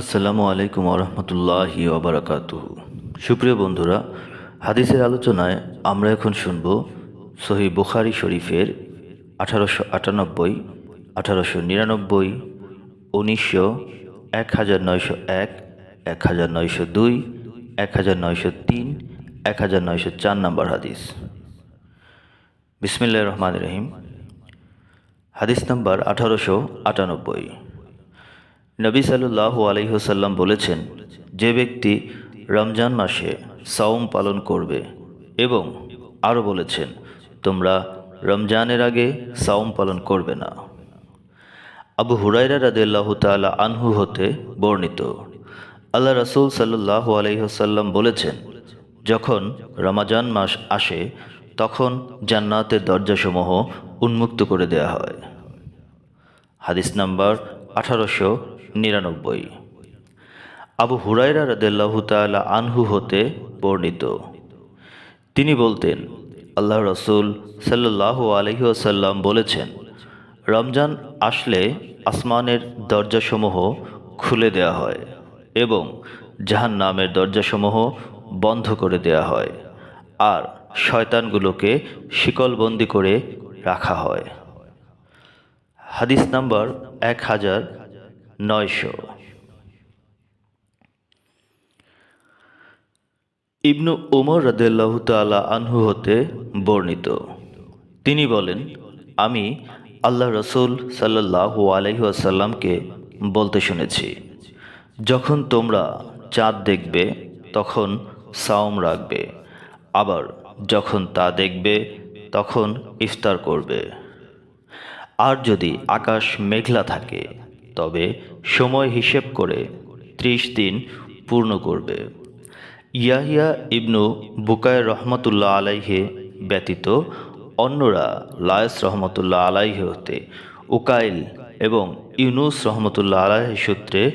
আসসালামু আলাইকুম আরহামতুল্লাহি ওবরাকাত সুপ্রিয় বন্ধুরা, হাদিসের আলোচনায় আমরা এখন শুনব সহি বুখারি শরীফের আঠারোশো আটানব্বই, আঠারোশো নিরানব্বই, উনিশশো, এক হাজার নয়শো এক এক হাজার নয়শো দুই, এক হাজার নয়শো তিন, এক হাজার নয়শো চার নম্বর হাদিস। বিসমিল্লাহ রহমান রহিম। হাদিস নাম্বার আঠারোশো আটানব্বই। নবী সাল্লাহ আলহিহসাল্লাম বলেছেন, যে ব্যক্তি রমজান মাসে সাওম পালন করবে এবং আরও বলেছেন, তোমরা রমজানের আগে সাওম পালন করবে না। আবু হুরাইরা রাদিল্লাহ তালা আনহু হতে বর্ণিত, আল্লাহ রসুল সাল্লাহ আলহিহসাল্লাম বলেছেন, যখন রমাজান মাস আসে, তখন জান্নাতের দরজাসমূহ উন্মুক্ত করে দেয়া হয়। হাদিস নাম্বার আঠারোশো নিরানব্বই। আবু হুরাইরা রদেল্লাহ তালা আনহু হতে বর্ণিত। তিনি বলতেন, আল্লাহ রসুল সাল্লাহ আলহিউসাল্লাম বলেছেন, রমজান আসলে আসমানের দরজাসমূহ খুলে দেয়া হয় এবং জাহান নামের দরজাসমূহ বন্ধ করে দেয়া হয় আর শয়তানগুলোকে শিকলবন্দি করে রাখা হয়। হাদিস নাম্বার এক হাজার নয়শো। ইবনু উমর রদেল্লাহ তালা আনহু হতে বর্ণিত। তিনি বলেন, আমি আল্লাহ রসুল সাল্লাহ আলহিহাসাল্লামকে বলতে শুনেছি, যখন তোমরা চাঁদ দেখবে, তখন সাওম রাখবে, আবার যখন তা দেখবে, তখন ইফতার করবে। আর যদি আকাশ মেঘলা থাকে তবে সময় হিসেব করে ত্রিশ দিন পূর্ণ করবে। ইয়াহিয়া ইবনু বুকায় রহমতুল্লাহ আলাইহে ব্যতীত অন্যরা লায়স রহমতুল্লাহ আলাইহে হতে উকাইল এবং ইউনুস রহমতুল্লাহ আলাহি সূত্রে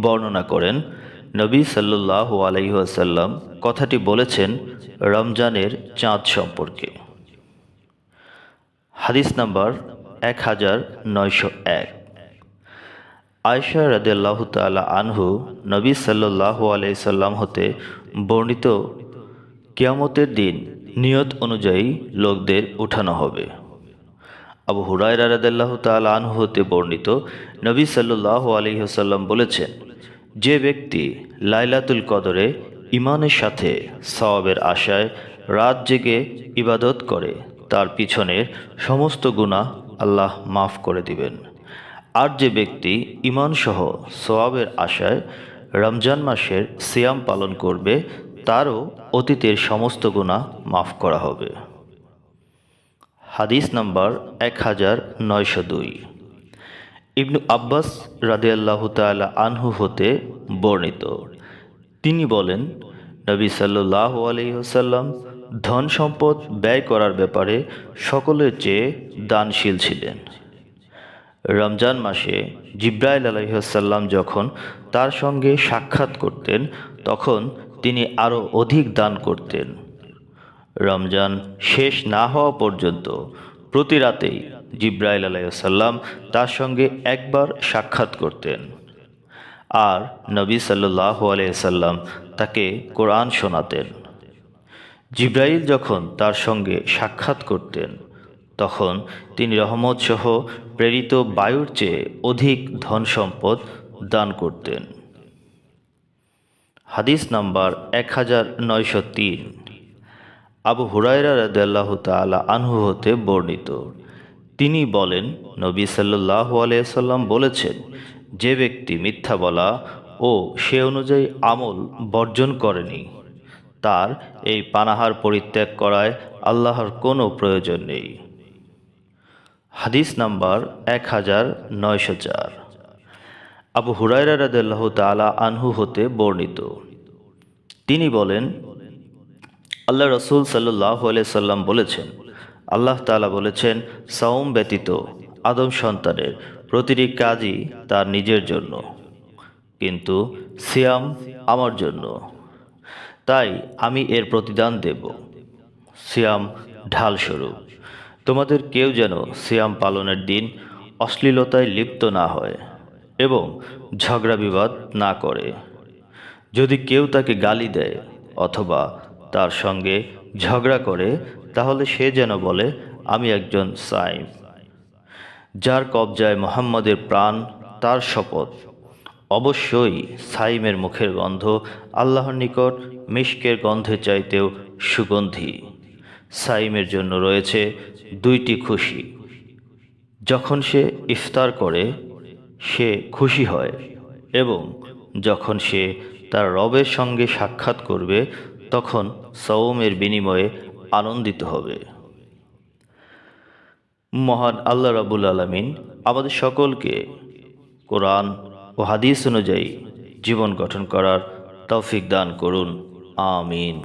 বর্ণনা করেন, নবী সাল্লাহ আলাইসাল্লাম কথাটি বলেছেন রমজানের চাঁদ সম্পর্কে। হাদিস নাম্বার এক হাজার নয়শো এক। আয়সা রাদেল্লাহ তালা আনহু নবী সাল্লাহ আলাইসাল্লাম হতে বর্ণিত কিয়ামতের দিন নিয়ত অনুযায়ী লোকদের উঠানো হবে। আবু হুরায়রা রাদেল্লাহ তাল আনহু হতে বর্ণিত নবী সাল্লাহ আলহিহসাল্লাম বলেছেন, যে ব্যক্তি লাইলাতুল কদরে ইমানের সাথে সওয়াবের আশায় রাত জেগে ইবাদত করে, তার পিছনের সমস্ত গুণা আল্লাহ মাফ করে দিবেন। আর যে ব্যক্তি ইমানসহ সোয়াবের আশায় রমজান মাসের সিয়াম পালন করবে, তারও অতীতের সমস্ত গুণা মাফ করা হবে। হাদিস নাম্বার এক হাজার নয়শো দুই। ইবনু আব্বাস রাদিয়াল্লাহ তালা আনহু হতে বর্ণিত। তিনি বলেন, নবী সাল্লাহ আলহিহসাল্লাম ধন সম্পদ ব্যয় করার ব্যাপারে সকলের চেয়ে দানশীল ছিলেন। রমজান মাসে জিব্রাইল আলহিহাসাল্লাম যখন তার সঙ্গে সাক্ষাৎ করতেন, তখন তিনি আরও অধিক দান করতেন। রমজান শেষ না হওয়া পর্যন্ত প্রতি রাতেই জিব্রাইল আলাইসাল্লাম তার সঙ্গে একবার সাক্ষাৎ করতেন। আর নবী সাল্লাহ আলাইসাল্লাম তাকে কোরআন শোনাতেন। জিব্রাইল যখন তার সঙ্গে সাক্ষাৎ করতেন তখন তিনি রহমত সহ প্রেরিত বায়ুর চেয়ে অধিক ধন সম্পদ দান করতেন। হাদিস নাম্বার এক হাজার নয়শো তিন। আবু হুরায়রা রাদাল্লাহ তালা আনহু হতে বর্ণিত। তিনি বলেন, নবী সাল্লাহ আলিয়াল্লাম বলেছেন, যে ব্যক্তি মিথ্যা বলা ও সে অনুযায়ী আমল বর্জন করেনি, তার এই পানাহার পরিত্যাগ করায় আল্লাহর কোনো প্রয়োজন নেই। হাদিস নাম্বার এক হাজার নয়শো চার। আবু হুরায়রা রাদাল্লাহ তালা আনহু হতে বর্ণিত। তিনি বলেন, আল্লাহ রসুল সাল্লাহ সাল্লাম বলেছেন, আল্লাহ তালা বলেছেন, সাওম ব্যতীত আদম সন্তানের প্রতিটি কাজই তার নিজের জন্য, কিন্তু সিয়াম আমার জন্য। তাই আমি এর প্রতিদান দেব। সিয়াম ঢাল স্বরূপ তোমাদের কেউ যেন সিয়াম পালনের দিন অশ্লীলতায় লিপ্ত না হয় এবং ঝগড়া বিবাদ না করে। যদি কেউ তাকে গালি দেয় অথবা তার সঙ্গে ঝগড়া করে, তাহলে সে যেন বলে, আমি একজন সাইম, যার কবজায় মোহাম্মদের প্রাণ, তার শপথ। অবশ্যই সাইমের মুখের গন্ধ আল্লাহর নিকট মিশকের গন্ধের চাইতেও সুগন্ধি। সাইমের জন্য রয়েছে দুইটি খুশি। যখন সে ইফতার করে, সে খুশি হয় এবং যখন সে তার রবের সঙ্গে সাক্ষাৎ করবে, তখন সৌমের বিনিময়ে আনন্দিত হবে। মহান আল্লাহ রাবুল আলমিন আমাদের সকলকে কোরআন ও হাদিস অনুযায়ী জীবন গঠন করার তৌফিক দান করুন। আমিন।